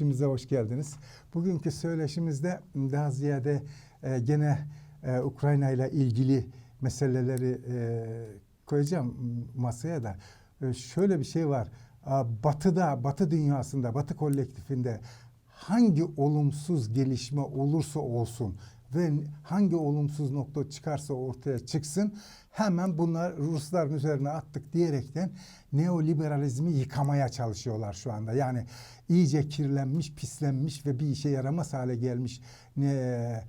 söyleşimize hoş geldiniz. Bugünkü söyleşimizde daha ziyade e, gene e, Ukrayna ile ilgili meseleleri e, koyacağım masaya da. E, şöyle bir şey var. Batı'da, Batı dünyasında, Batı kolektifinde hangi olumsuz gelişme olursa olsun ve hangi olumsuz nokta çıkarsa ortaya çıksın hemen bunlar Rusların üzerine attık diyerekten neoliberalizmi yıkamaya çalışıyorlar şu anda. Yani iyice kirlenmiş, pislenmiş ve bir işe yaramaz hale gelmiş ne,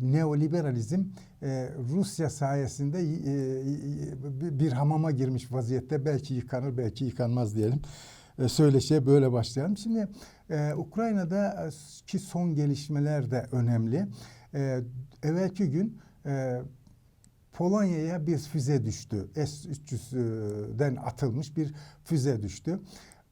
neoliberalizm e, Rusya sayesinde e, bir hamama girmiş vaziyette belki yıkanır belki yıkanmaz diyelim. E, söyleşiye böyle başlayalım. Şimdi e, Ukrayna'daki son gelişmeler de önemli. E, evvelki gün e, Polonya'ya bir füze düştü. S-300'den atılmış bir füze düştü.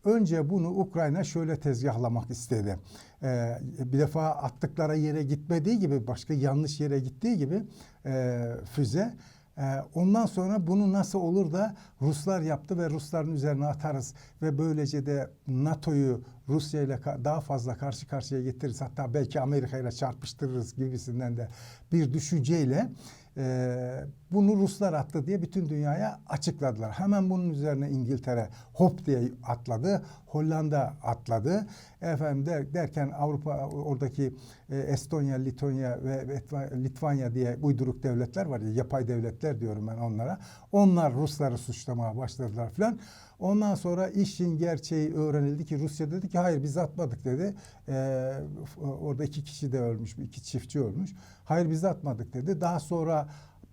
Önce bunu Ukrayna şöyle tezgahlamak istedi. Ee, bir defa attıkları yere gitmediği gibi başka yanlış yere gittiği gibi e, füze. E, ondan sonra bunu nasıl olur da Ruslar yaptı ve Rusların üzerine atarız ve böylece de NATO'yu Rusya ile daha fazla karşı karşıya getiririz. Hatta belki Amerika ile çarpıştırırız gibisinden de bir düşünceyle e, bunu Ruslar attı diye bütün dünyaya açıkladılar. Hemen bunun üzerine İngiltere hop diye atladı. Hollanda atladı. Efendim der, derken Avrupa oradaki e, Estonya, Litonya ve Litvanya diye uyduruk devletler var ya yapay devletler diyorum ben onlara. Onlar Rusları suçlamaya başladılar filan. Ondan sonra işin gerçeği öğrenildi ki Rusya dedi ki hayır biz atmadık dedi. Ee, orada iki kişi de ölmüş, iki çiftçi ölmüş. Hayır biz atmadık dedi. Daha sonra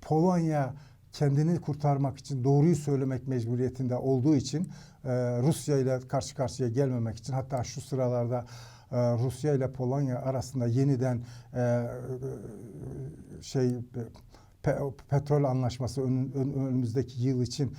Polonya kendini kurtarmak için doğruyu söylemek mecburiyetinde olduğu için e, Rusya ile karşı karşıya gelmemek için hatta şu sıralarda e, Rusya ile Polonya arasında yeniden e, şey pe, petrol anlaşması ön, ön, önümüzdeki yıl için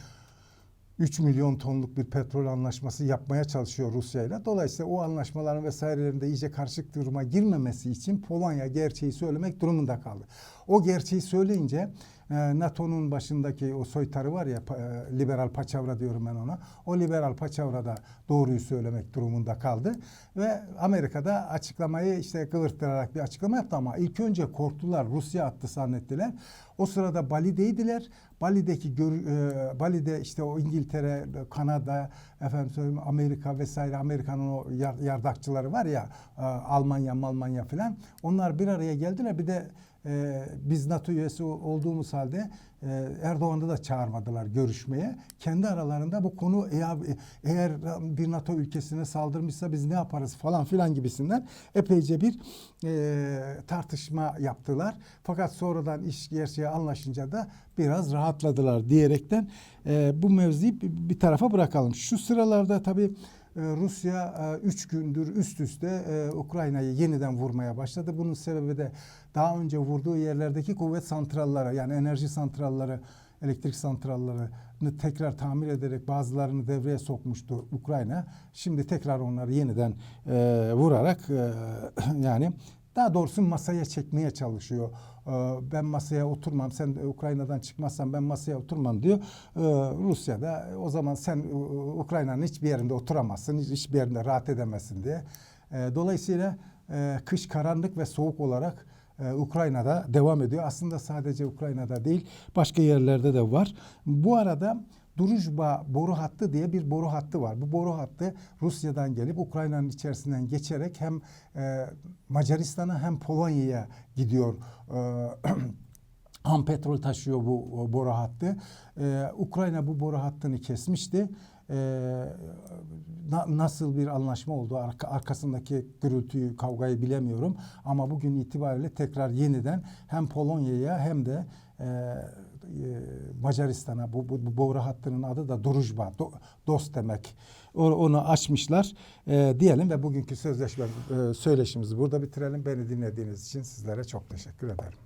3 milyon tonluk bir petrol anlaşması yapmaya çalışıyor Rusya ile. Dolayısıyla o anlaşmaların vesairelerinde iyice karışık duruma girmemesi için Polonya gerçeği söylemek durumunda kaldı. O gerçeği söyleyince NATO'nun başındaki o soytarı var ya e, liberal paçavra diyorum ben ona. O liberal paçavra da doğruyu söylemek durumunda kaldı ve Amerika'da açıklamayı işte kıvırttırarak bir açıklama yaptı ama ilk önce korktular. Rusya attı zannettiler. O sırada Bali'deydiler. Bali'deki gör, e, Bali'de işte o İngiltere, Kanada, efendim söyleyeyim Amerika vesaire Amerika'nın o yardakçıları var ya e, Almanya, Almanya filan. Onlar bir araya geldiler. Bir de e, biz NATO üyesi olduğumuz halde e, Erdoğan'ı da çağırmadılar görüşmeye. Kendi aralarında bu konu eğer, eğer bir NATO ülkesine saldırmışsa biz ne yaparız falan filan gibisinden epeyce bir e, tartışma yaptılar. Fakat sonradan iş gerçeği anlaşınca da biraz rahatladılar diyerekten e, bu mevzuyu bir tarafa bırakalım. Şu sıralarda tabii Rusya e, üç gündür üst üste e, Ukrayna'yı yeniden vurmaya başladı. Bunun sebebi de daha önce vurduğu yerlerdeki kuvvet santralları yani enerji santralları, elektrik santrallarını tekrar tamir ederek bazılarını devreye sokmuştu Ukrayna. Şimdi tekrar onları yeniden e, vurarak e, yani daha doğrusu masaya çekmeye çalışıyor. Ben masaya oturmam, sen Ukrayna'dan çıkmazsan ben masaya oturmam diyor. Rusya da o zaman sen Ukrayna'nın hiçbir yerinde oturamazsın, hiçbir yerinde rahat edemezsin diye. Dolayısıyla kış karanlık ve soğuk olarak Ukrayna'da devam ediyor. Aslında sadece Ukrayna'da değil, başka yerlerde de var. Bu arada Druzhba boru hattı diye bir boru hattı var. Bu boru hattı Rusya'dan gelip Ukrayna'nın içerisinden geçerek hem e, Macaristan'a hem Polonya'ya gidiyor. E, ham petrol taşıyor bu boru hattı. Ee, Ukrayna bu boru hattını kesmişti. Ee, na, nasıl bir anlaşma oldu arka, arkasındaki gürültüyü kavgayı bilemiyorum ama bugün itibariyle tekrar yeniden hem Polonya'ya hem de e, e, Macaristan'a bu, bu, bu boru hattının adı da Druzhba, do, dost demek. Onu açmışlar e, diyelim ve bugünkü sözleşme e, söyleşimizi burada bitirelim. Beni dinlediğiniz için sizlere çok teşekkür ederim.